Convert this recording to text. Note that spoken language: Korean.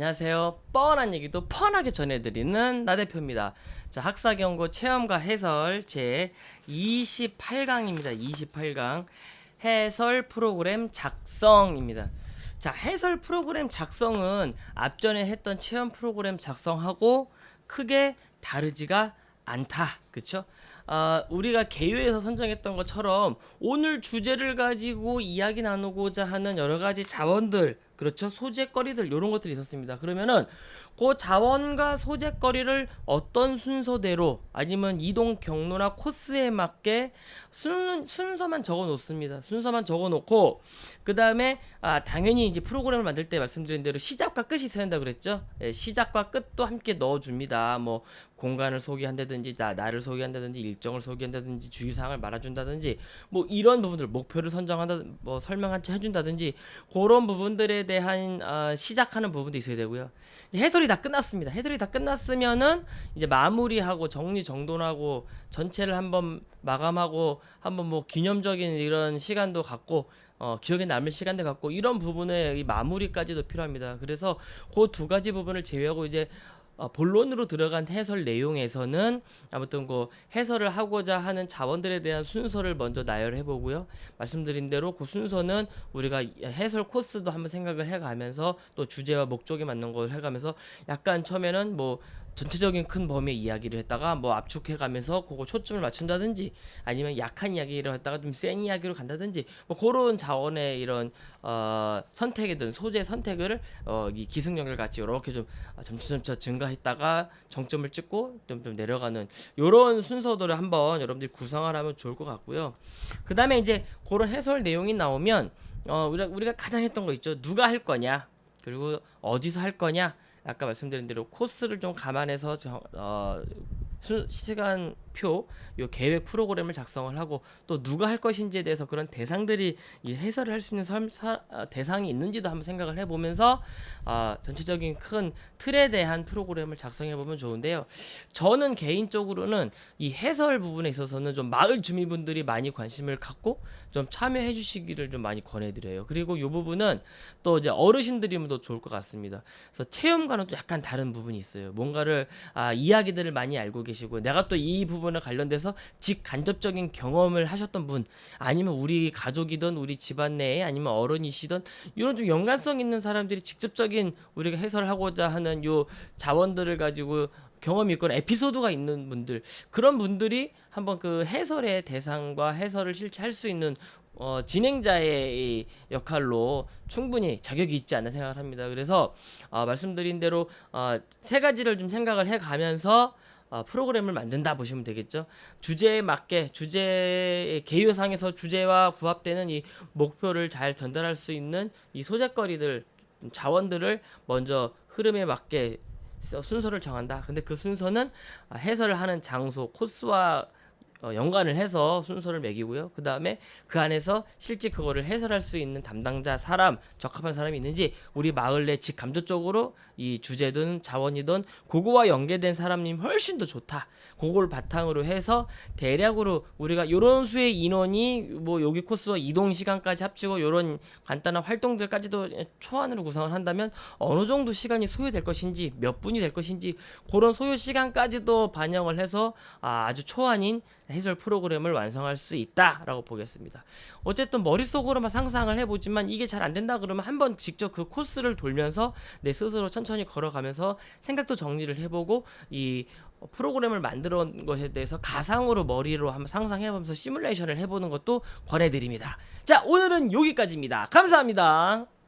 안녕하세요. 뻔한 얘기도 뻔하게 전해드리는 나 대표입니다. 자, 학사경고 체험과 해설 제 28강입니다. 28강 해설 프로그램 작성입니다. 자, 해설 프로그램 작성은 앞전에 했던 체험 프로그램 작성하고 크게 다르지가 않다. 그쵸? 아, 우리가 개요에서 선정했던 것처럼 오늘 주제를 가지고 이야기 나누고자 하는 여러 가지 자원들, 그렇죠? 소재거리들 이런 것들이 있었습니다. 그러면은 그 자원과 소재거리를 어떤 순서대로 아니면 이동 경로나 코스에 맞게 순, 순서만 적어 놓습니다. 순서만 적어 놓고 그 다음에 아, 당연히 이제 프로그램을 만들 때 말씀드린 대로 시작과 끝이 있어야 한다 그랬죠. 예, 시작과 끝도 함께 넣어줍니다. 뭐 공간을 소개한다든지 나, 나를 소개한다든지 일정을 소개한다든지 주의사항을 말해준다든지 뭐 이런 부분들 목표를 선정한다 뭐 설명한 채 해준다든지 그런 부분들에 대한 아, 시작하는 부분도 있어야 되고요. 해설이 다 끝났습니다. 해설이 다 끝났으면은 이제 마무리하고 정리 정돈하고 전체를 한번 마감하고 한번 뭐 기념적인 이런 시간도 갖고 어, 기억에 남을 시간도 갖고 이런 부분의 이 마무리까지도 필요합니다. 그래서 그 두 가지 부분을 제외하고 이제 어, 본론으로 들어간 해설 내용에서는 아무튼 그 해설을 하고자 하는 자원들에 대한 순서를 먼저 나열해 보고요. 말씀드린 대로 그 순서는 우리가 해설 코스도 한번 생각을 해 가면서 또 주제와 목적에 맞는 걸 해 가면서 약간 처음에는 뭐 전체적인 큰 범위의 이야기를 했다가 뭐 압축해 가면서 그거 초점을 맞춘다든지 아니면 약한 이야기를 했다가 좀 센 이야기로 간다든지 뭐 그런 자원의 이런 어 선택이든 소재 선택을 어이 기승전결 같이 이렇게 좀 아, 점차점차 증가했다가 정점을 찍고 좀, 좀 내려가는 요런 순서들을 한번 여러분들이 구상을 하면 좋을 것 같고요. 그 다음에 이제 그런 해설 내용이 나오면 어 우리가 우리가 가장 했던 거 있죠. 누가 할 거냐 그리고 어디서 할 거냐 아까 말씀드린 대로 코스를 좀 감안해서 정, 어, 수, 시간표 요 계획 프로그램을 작성을 하고 또 누가 할 것인지에 대해서 그런 대상들이 이 해설을 할 수 있는 삶, 사, 아, 대상이 있는지도 한번 생각을 해보면서 아, 전체적인 큰 틀에 대한 프로그램을 작성해 보면 좋은데요. 저는 개인적으로는 이 해설 부분에 있어서는 좀 마을 주민분들이 많이 관심을 갖고 좀 참여해 주시기를 좀 많이 권해드려요. 그리고 이 부분은 또 이제 어르신들이면 더 좋을 것 같습니다. 그래서 체험과는 또 약간 다른 부분이 있어요. 뭔가를 아, 이야기들을 많이 알고 계시고 내가 또 이 부분에 관련돼서 직간접적인 경험을 하셨던 분 아니면 우리 가족이든 우리 집안 내에 아니면 어른이시든 이런 좀 연관성 있는 사람들이 직접적인 우리가 해설하고자 하는 요 자원들을 가지고 경험이 있거나 에피소드가 있는 분들 그런 분들이 한번 그 해설의 대상과 해설을 실제 할 수 있는 어, 진행자의 이 역할로 충분히 자격이 있지 않나 생각을 합니다. 그래서 어, 말씀드린 대로 어, 세 가지를 좀 생각을 해가면서 어, 프로그램을 만든다 보시면 되겠죠. 주제에 맞게 주제의 개요상에서 주제와 부합되는 이 목표를 잘 전달할 수 있는 이 소재거리들 자원들을 먼저 흐름에 맞게 서- 순서를 정한다. 근데 그 순서는 아, 해설을 하는 장소, 코스와 어, 연관을 해서 순서를 매기고요. 그 다음에 그 안에서 실제 그거를 해설할 수 있는 담당자 사람, 적합한 사람이 있는지 우리 마을 내 직감적으로 이 주제든 자원이든 그거와 연계된 사람님 훨씬 더 좋다. 그걸 바탕으로 해서 대략으로 우리가 요런 수의 인원이 뭐 여기 코스와 이동 시간까지 합치고 요런 간단한 활동들까지도 초안으로 구성을 한다면 어느 정도 시간이 소요될 것인지 몇 분이 될 것인지 그런 소요 시간까지도 반영을 해서 아, 아주 초안인 해설 프로그램을 완성할 수 있다라고 보겠습니다. 어쨌든 머릿속으로만 상상을 해보지만 이게 잘 안 된다 그러면 한번 직접 그 코스를 돌면서 내 스스로 천천히 걸어가면서 생각도 정리를 해보고 이 프로그램을 만들어 온 것에 대해서 가상으로 머리로 한번 상상해보면서 시뮬레이션을 해보는 것도 권해드립니다. 자 오늘은 여기까지입니다. 감사합니다.